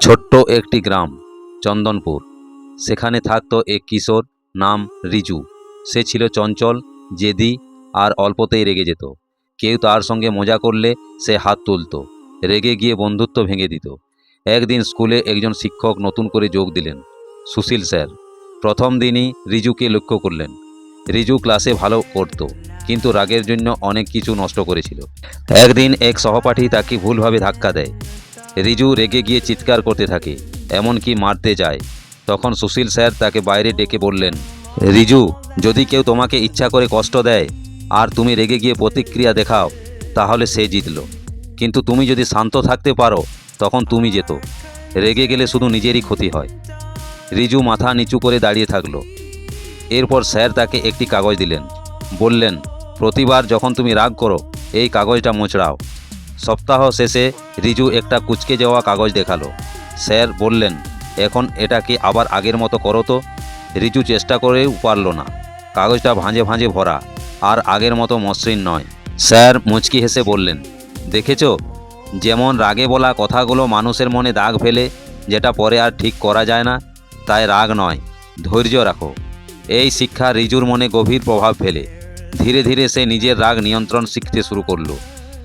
ছোট্ট একটি গ্রাম, চন্দনপুর। সেখানে থাকত এক কিশোর নাম রিজু। সে ছিল চঞ্চল, জেদি আর অল্পতেই রেগে যেত। কেউ তার সঙ্গে মজা করলে সে হাত তুলতো, রেগে গিয়ে বন্ধুত্ব ভেঙে দিত। একদিন স্কুলে একজন শিক্ষক নতুন করে যোগ দিলেন, সুশীল স্যার। প্রথম দিনই রিজুকে লক্ষ্য করলেন। রিজু ক্লাসে ভালো করতো কিন্তু রাগের জন্য অনেক কিছু নষ্ট করেছিল। একদিন এক সহপাঠী তাকে ভুলভাবে ধাক্কা দেয়। রিজু রেগে গিয়ে চিৎকার করতে থাকে, এমনকি মারতে যায়। তখন সুশীল স্যার তাকে বাইরে ডেকে বললেন, রিজু, যদি কেউ তোমাকে ইচ্ছা করে কষ্ট দেয়, আর তুমি রেগে গিয়ে প্রতিক্রিয়া দেখাও, তাহলে সে জিতল। কিন্তু তুমি যদি শান্ত থাকতে পারো, তখন তুমি যেত রেগে গেলে শুধু নিজেরই ক্ষতি হয়। রিজু মাথা নিচু করে দাঁড়িয়ে থাকল। এরপর স্যার তাকে একটি কাগজ দিলেন। বললেন, প্রতিবার যখন তুমি রাগ করো, এই কাগজটা মোচড়াও। সপ্তাহ শেষে রিজু একটা কুচকে যাওয়া কাগজ দেখাল। স্যার বললেন, এখন এটাকে আবার আগের মতো করো তো? রিজু চেষ্টা করেও পারল না। কাগজটা ভাঁজে ভাঁজে ভরা, আর আগের মতো মসৃণ নয়। স্যার মুচকি হেসে বললেন, দেখেছ, যেমন রাগে বলা কথাগুলো মানুষের মনে দাগ ফেলে, যেটা পরে আর ঠিক করা যায় না, তাই রাগ নয়। ধৈর্য রাখো। এই শিক্ষা রিজুর মনে গভীর প্রভাব ফেলে। ধীরে ধীরে সে নিজের রাগ নিয়ন্ত্রণ শিখতে শুরু করল।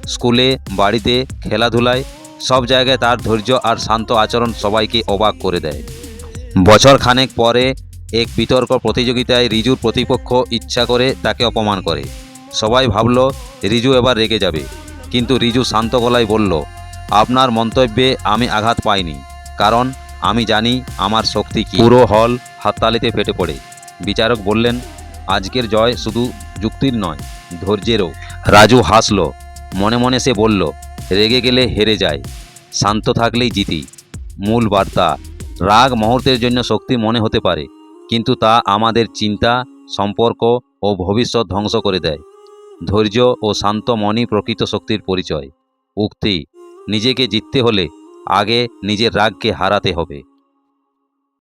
স্কুলে, বাড়িতে, খেলাধুলায়, সব জায়গায় তার ধৈর্য আর শান্ত আচরণ সবাইকে অবাক করে দেয়। বছর খানেক পরে এক বিতর্ক প্রতিযোগিতায় রিজুর প্রতিপক্ষ ইচ্ছা করে তাকে অপমান করে। সবাই ভাবল, রিজু এবার রেগে যাবে। কিন্তু রিজু শান্ত গলায় বলল, আপনার মন্তব্যে আমি আঘাত পাইনি। কারণ আমি জানি আমার শক্তি কি। পুরো হল হাততালিতে ফেটে পড়ে। বিচারক বললেন, আজকের জয় শুধু যুক্তির নয়, ধৈর্যেরও। রাজু হাসলো মনে মনে সে বলল, রেগে গেলে হেরে যায়। শান্ত থাকলেই জিতি। মূল বার্তা, রাগ মুহূর্তের জন্য শক্তি মনে হতে পারে, কিন্তু তা আমাদের চিন্তা, সম্পর্ক ও ভবিষ্যৎ ধ্বংস করে দেয়। ধৈর্য ও শান্ত মনই প্রকৃত শক্তির পরিচয়। উক্তি, নিজেকে জিততে হলে আগে নিজের রাগকে হারাতে হবে।